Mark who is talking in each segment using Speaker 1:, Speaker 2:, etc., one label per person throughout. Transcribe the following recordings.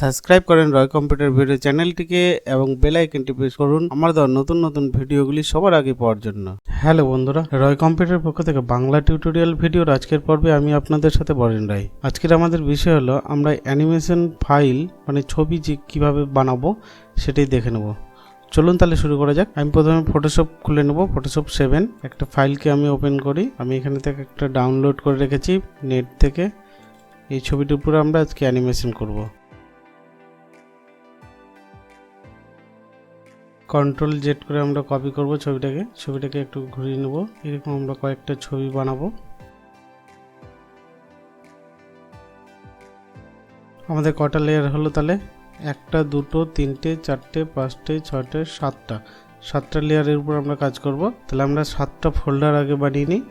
Speaker 1: Subscribe করেন রয় computer video চ্যানেলটিকে এবং বেল আইকনটি প্রেস করুন আমার দেওয়া নতুন নতুন ভিডিওগুলি সবার আগে পাওয়ার জন্য। হ্যালো বন্ধুরা, রয় কম্পিউটার পক্ষ থেকে বাংলা টিউটোরিয়াল ভিডিওর আজকের পর্বে আমি আপনাদের সাথে বরেন রাই আজকের আমাদের বিষয় হলো, আমরা অ্যানিমেশন ফাইল মানে ছবি যে কীভাবে বানাবো, সেটাই দেখে নেব। চলুন তাহলে শুরু করা যাক। আমি প্রথমে ফটোশপ খুলে নেব। ফটোশপ সেভেন একটা ফাইলকে আমি ওপেন করি। আমি এখানে থেকে একটা ডাউনলোড করে রেখেছি নেট থেকে। এই ছবিটির উপরে আমরা আজকে অ্যানিমেশন করব। কন্ট্রোল জেড করে আমরা কপি করব ছবিটাকে। ছবিটাকে একটু ঘুরিয়ে নেব। এরকম আমরা কয়েকটা ছবি বানাবো। আমাদের কটা লেয়ার হলো তাহলে? একটা, দুটো, তিনটে, চারটে, পাঁচটে ছটে সাতটা। সাতটা লেয়ারের উপর আমরা কাজ করব। তাহলে আমরা সাতটা ফোল্ডার আগে বানিয়ে নিই।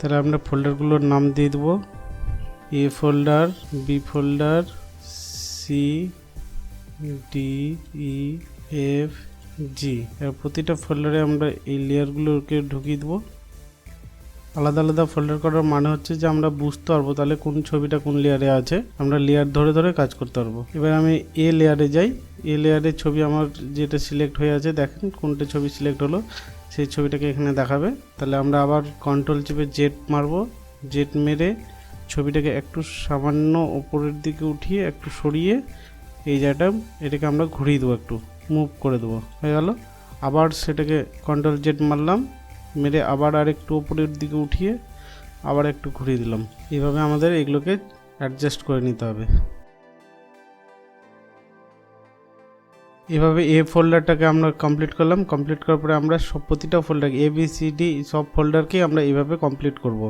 Speaker 1: তাহলে আমরা ফোল্ডারগুলোর নাম দিয়ে দেবো। A folder B folder C D E F G এর প্রতিটা ফোল্ডারে আমরা এই লেয়ারগুলোকে ঢুকিয়ে দেবো। আলাদা আলাদা ফোল্ডার করার মানে হচ্ছে যে আমরা বুঝতে পারব তাহলে কোন ছবিটা কোন লেয়ারে আছে। আমরা লেয়ার ধরে ধরে কাজ করতে পারব। এবার আমি এ লেয়ারে যাই এ লেয়ারের ছবি আমার যেটা সিলেক্ট হয়ে আছে, দেখেন কোনটা ছবি সিলেক্ট হলো, সেই ছবিটাকে এখানে দেখাবে। তাহলে আমরা আবার কন্ট্রোল চেপে জেট মারবো। জেট মেরে ছবিটাকে একটু সামান্য ওপরের দিকে উঠিয়ে, একটু সরিয়ে এই জায়গাটা এটাকে আমরা ঘুরিয়ে দেবো একটু মুভ করে দেবো। হয়ে গেল? আবার সেটাকে কন্ট্রোল জেট মারলাম, মেরে আবার আর একটু ওপরের দিকে উঠিয়ে আবার একটু ঘুরিয়ে দিলাম। এইভাবে আমাদের এগুলোকে অ্যাডজাস্ট করে নিতে হবে। এভাবে এ ফোল্ডারটাকে আমরা কমপ্লিট করলাম। কমপ্লিট করার পরে আমরা সব প্রতিটা folder A B C D সব ফোল্ডারকেই আমরা এইভাবে কমপ্লিট করব।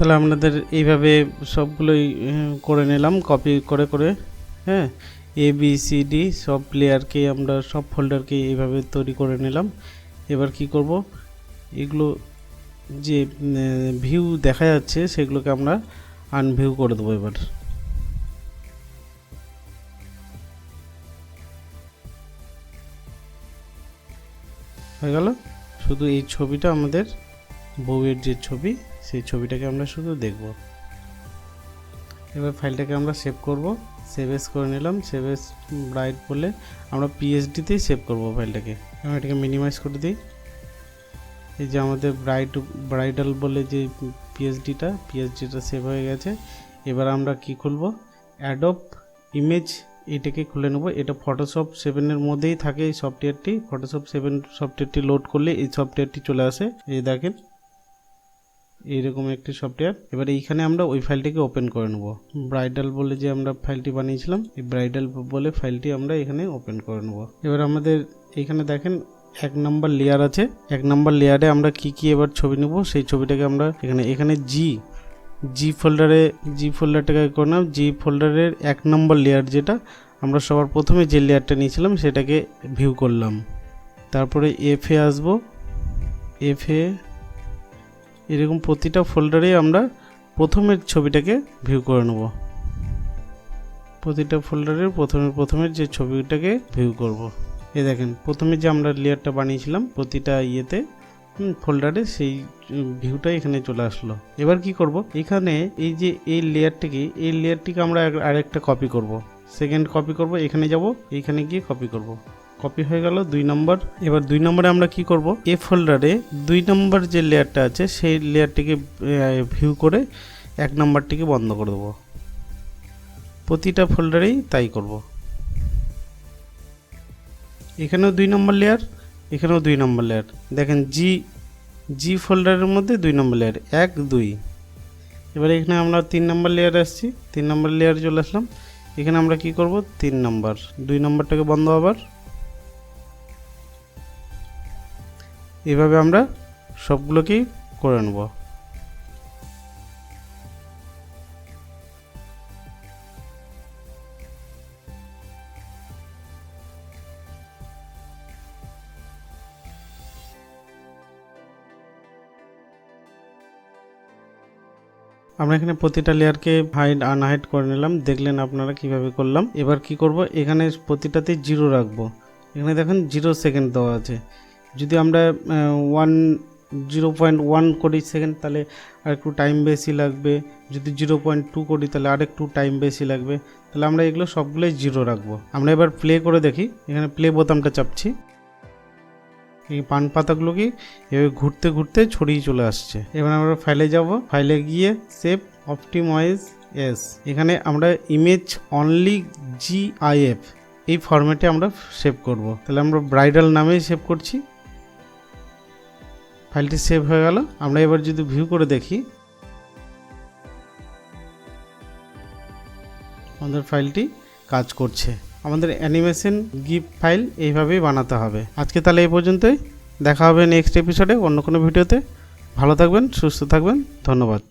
Speaker 1: তাহলে আপনাদের এইভাবে সবগুলোই করে নিলাম কপি করে করে হ্যাঁ? এ বি সি ডি সব প্লেয়ারকে আমরা, সব ফোল্ডারকে এইভাবে তৈরি করে নিলাম। এবার কি করব? এগুলো যে ভিউ দেখা যাচ্ছে সেগুলোকে আমরা আনভিউ করে দেবো এবার। হয়ে গেল? শুধু এই ছবিটা আমাদের বউয়ের যে ছবি সেই ছবিটাকে আমরা শুধু দেখব। এবার ফাইলটাকে আমরা সেভ করব। সেভ এস করে নিলাম। সেভ এস ব্রাইট বলে আমরা পিএইচডিতেই সেভ করব ফাইলটাকে। আমি এটাকে মিনিমাইজ করে দিই। এই যে আমাদের ব্রাইট ব্রাইডাল বলে যে পিএইচডিটা পিএইচডিটা সেভ হয়ে গেছে। এবার আমরা কি খুলব? অ্যাডপ ইমেজ এটাকে খুলে নেব। এটা ফটোশপ সেভেনের মধ্যেই থাকে এই সফটওয়্যারটি ফটোশপ সেভেন সফটওয়্যারটি লোড করলে এই সফটওয়্যারটি চলে আসে। এই দেখেন। এইরকম একটি সফটওয়্যার এবার এইখানে আমরা ওই ফাইলটিকে ওপেন করে নেব। ব্রাইডাল বলে যে আমরা ফাইলটি বানিয়েছিলাম, এই ব্রাইডাল বলে ফাইলটি আমরা এখানে ওপেন করে নেব। এবার আমাদের এখানে দেখেন এক নাম্বার লেয়ার আছে। এক নাম্বার লেয়ারে আমরা কি কি এবার ছবি নেব, সেই ছবিটাকে আমরা এখানে এখানে জি জি ফোল্ডারে জি ফোল্ডারটাকে করে নাম জি ফোল্ডারের এক নম্বর লেয়ার যেটা, আমরা সবার প্রথমে যে লেয়ারটা নিয়েছিলাম সেটাকে ভিউ করলাম। তারপরে এফে আসব। এফে এরকম প্রতিটা ফোল্ডারে আমরা প্রথমের ছবিটাকে ভিউ করে নেব। প্রতিটা ফোল্ডারের প্রথমে প্রথমের যে ছবিটাকে ভিউ করব। এই দেখেন, প্রথমে যে আমরা লেয়ারটা বানিয়েছিলাম, প্রতিটা ইয়েতে ফোল্ডারে সেই ভিউটা এখানে চলে আসলো। এবার কি করব? এখানে এই যে এই লেয়ারটিকে এই লেয়ারটিকে আমরা আরেকটা কপি করব। সেকেন্ড কপি করব, এখানে যাব এইখানে গিয়ে কপি করব। কপি হয়ে গেল, দুই নম্বর এবার দুই নম্বরে আমরা কি করব? এ ফোল্ডারে দুই নম্বর যে লেয়ারটা আছে, সেই লেয়ারটিকে ভিউ করে এক নম্বরটিকে বন্ধ করে দেবো। প্রতিটা ফোল্ডারেই তাই করব। এখানেও দুই নম্বর লেয়ার এখানেও দুই নম্বর লেয়ার দেখেন জি জি ফোল্ডারের মধ্যে দুই নম্বর লেয়ার এক, দুই। এবার এখানে আমরা তিন নম্বর লেয়ারে আসছি। তিন নম্বর লেয়ারে চলে আসলাম। এখানে আমরা কি করব? তিন নম্বর দুই নম্বরটাকে বন্ধ আবার এভাবে আমরা সবগুলোকেই করে নেব। আমরা এখানে প্রতিটা লেয়ারকে হাইড আনহাইড করে নিলাম। দেখলেন আপনারা কীভাবে করলাম। এবার কি করব? এখানে প্রতিটাতে জিরো রাখব। এখানে দেখেন জিরো সেকেন্ড দেওয়া আছে। যদি আমরা ওয়ান জিরো পয়েন্ট ওয়ান করি সেকেন্ড তাহলে আর একটু টাইম বেশি লাগবে। যদি জিরো পয়েন্ট টু করি, তাহলে আর একটু টাইম বেশি লাগবে। তাহলে আমরা এগুলো সবগুলোই জিরো রাখব। আমরা এবার প্লে করে দেখি। এখানে প্লে বোতামটা চাপছি। এই পান পাতাগুলো কি এভাবে ঘুরতে ঘুরতে ছড়িয়ে চলে আসছে। এবার আমরা ফাইলে যাব। ফাইলে গিয়ে সেভ অপটিমাইজ এস এখানে আমরা ইমেজ অনলি জিআইএফ এই ফরম্যাটে আমরা সেভ করব। তাহলে আমরা ব্রাইডাল নামেই সেভ করছি। ফাইলটি সেভ হয়ে গেল। আমরা এবার যদি ভিউ করে দেখি। আমাদের ফাইলটি কাজ করছে। আমাদের অ্যানিমেশন গিফট ফাইল এইভাবেই বানাতে হবে। আজকে তাহলে এই পর্যন্তই। দেখা হবে নেক্সট এপিসোডে অন্য কোনো ভিডিওতে। ভালো থাকবেন, সুস্থ থাকবেন। ধন্যবাদ।